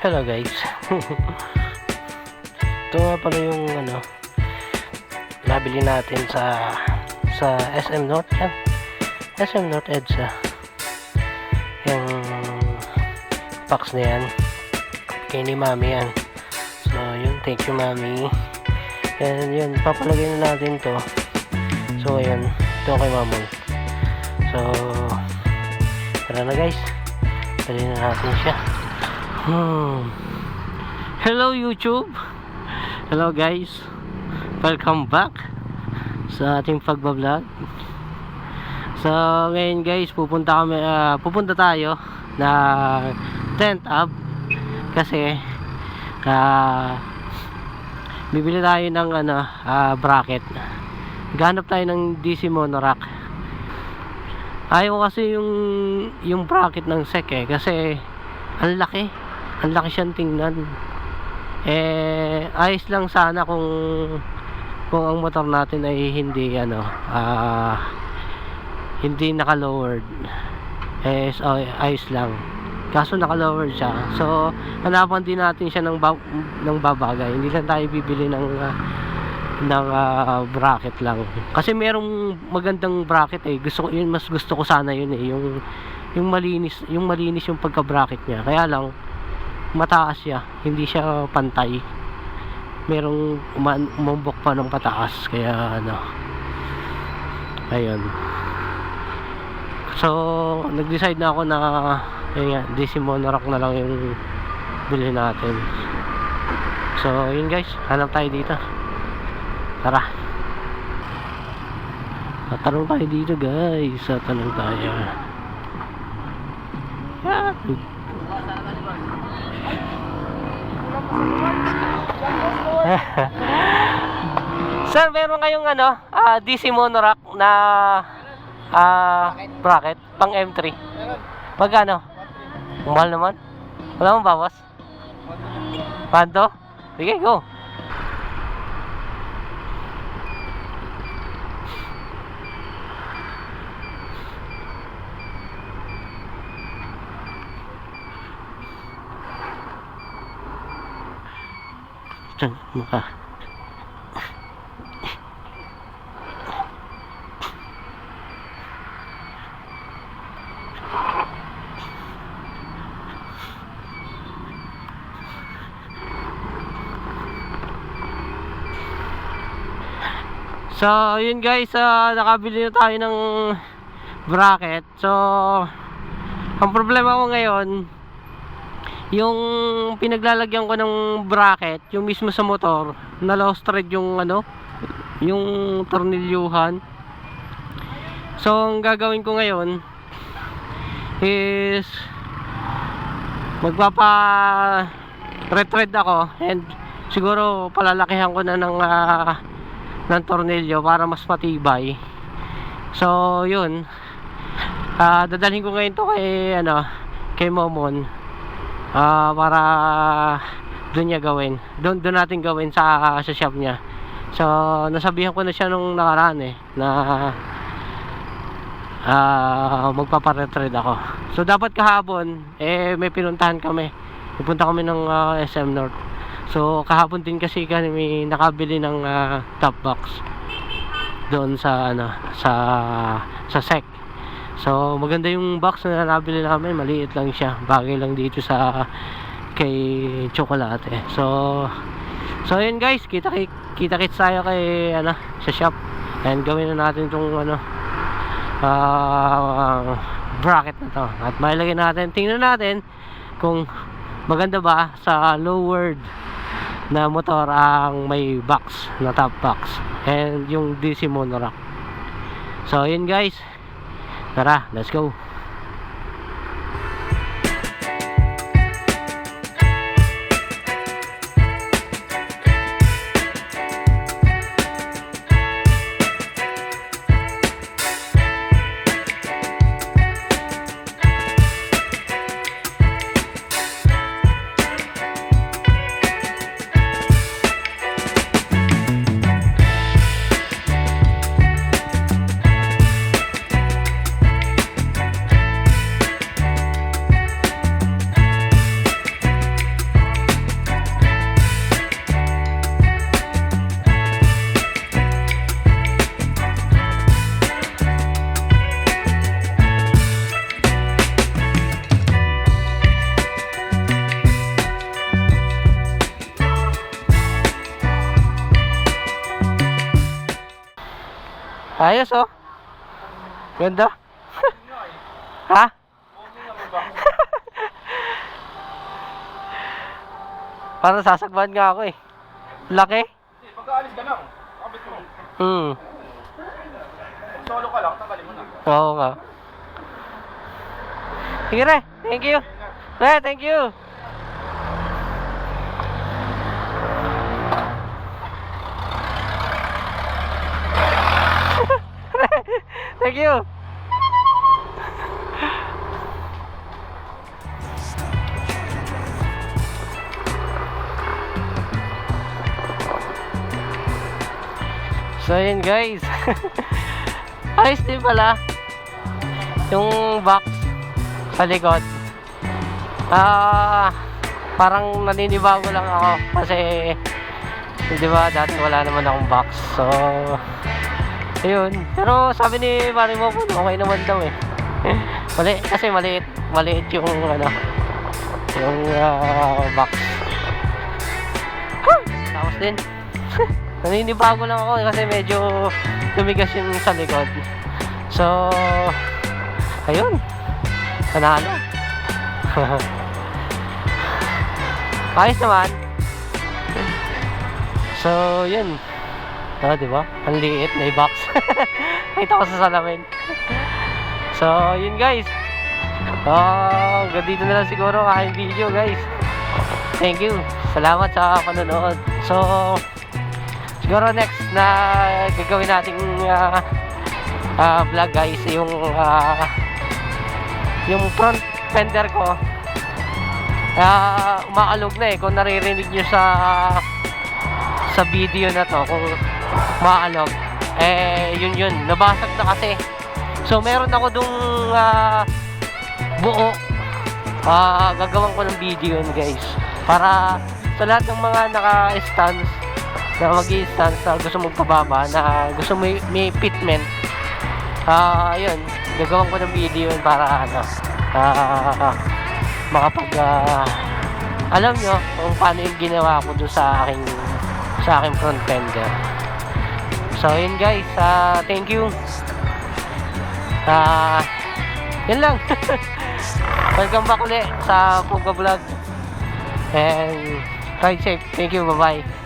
Hello guys. Ito nga pala yung ano nabili natin sa sa SM North yan. SM North EDSA. Yung box na yan. Kay ni Mami yan. So yun, thank you Mami. And yun, papalagay na natin to. So ayun, ito kay Mamon. So tara na guys. Dali na natin siya. Hello YouTube. Hello guys. Welcome back sa ating pagbablog. So ngayon guys, pupunta kami ah, pupunta tayo na tent up kasi ah bibili tayo ng ano ah, bracket. Ganap tayo ng DC Monorack. Ayaw kasi yung yung bracket ng SEC eh kasi ang laki ang laki siyang tingnan. Eh ayos lang sana kung kung ang motor natin ay hindi ano ah hindi naka-lowered. Eh so, ayos lang. Kaso naka-lowered siya. So hanapan din natin siya ng, ba- ng babagay. Hindi lang tayo bibili ng ah, ng ah, bracket lang. Kasi merong magandang bracket eh. Gusto ko yun mas gusto ko sana yun eh. Yung yung malinis yung malinis yung pagka bracket niya. Kaya lang mataas siya. Hindi siya pantay. Merong umumbok pa ng pataas. Kaya ano ayun. So nag-decide na ako na yun nga, Monorack na lang yung bilhin natin. So yun guys hanap tayo dito. Tara. Tatanong tayo dito guys. Tatanong tayo. Yan Sir, meron kayong ano, ah, DC Monorack na ah, bracket pang M3. Magkano? Mahal naman. Wala mong bawas? Panto? Sige, go. Diyan, mukha. So, yun guys, ah, nakabili na tayo ng bracket. So, ang problema ko ngayon, yung pinaglalagyan ko ng bracket, yung mismo sa motor, na lost thread yung ano, yung tornilyuhan. So, ang gagawin ko ngayon is magpapa retread ako and siguro palalakihan ko na ng ah, ng tornilyo para mas matibay. So, yun. Ah, dadalhin ko ngayon to kay ano, kay Momon. Ah, para doon niya gawin. Doon doon natin gawin sa sa shop niya. So, nasabihan ko na siya nung nakaraan eh na ah magpaparetrade ako. So, dapat kahapon eh may pinuntahan kami. Pupunta kami ng ah, SM North. So, kahapon din kasi kami nakabili ng ah, top box doon sa ano sa sa SEC. So, maganda yung box na nabili namin, maliit lang siya. Bagay lang dito sa kay Chocolate. So, so yun guys, kita kita kits tayo kay ano sa shop. And gawin na natin tong ano ah, bracket na to. At mailagay natin, tingnan natin kung maganda ba sa lowered na motor ang may box na top box and yung DC monorack so yun guys tara let's go Ayos oh. Ganda. ha? Parang sasagban nga ako eh. Laki. Pagkaalis ka lang. Kapit mo. Hmm. Solo ka lang, tanggalin mo na. Oo nga. Sige re, thank you. Re, thank you. Re, thank you. So yun guys. Ayos din pala. Yung box sa likod. Ah, parang naninibago lang ako kasi di ba dati wala naman akong box. So ayun. Pero sabi ni Mari mo po okay naman daw eh. Mali kasi maliit, maliit yung ano yung ah, box. Tapos din. Naninibago lang ako eh, kasi medyo tumigas yung sa likod. So, ayun. Panalo. Ayos naman. So, yun. Oh, di ba? Ang liit, may box. Kita ko sa salamin. So, yun guys. Oh, hanggang dito na lang siguro aking video guys. Thank you. Salamat sa panonood. So, siguro next na gagawin nating ah, ah, vlog guys yung ah, yung front fender ko ah umaalog na eh kung naririnig nyo sa sa video na to kung umaalog eh yun yun. Nabasag na kasi. So meron ako dung ah, buo. Ah gagawin ko ng video yun guys. Para sa lahat ng mga naka-stands na mag stands na gusto magpababa na gusto may, may fitment ah yun. Gagawin ko ng video yun para ano ah makapag ah, alam nyo kung paano yung ginawa ko doon sa aking sa aking front fender so yun guys. Ah thank you. Ah yun lang. Welcome back ulit sa Puga Vlog. And ride safe. Thank you. Bye bye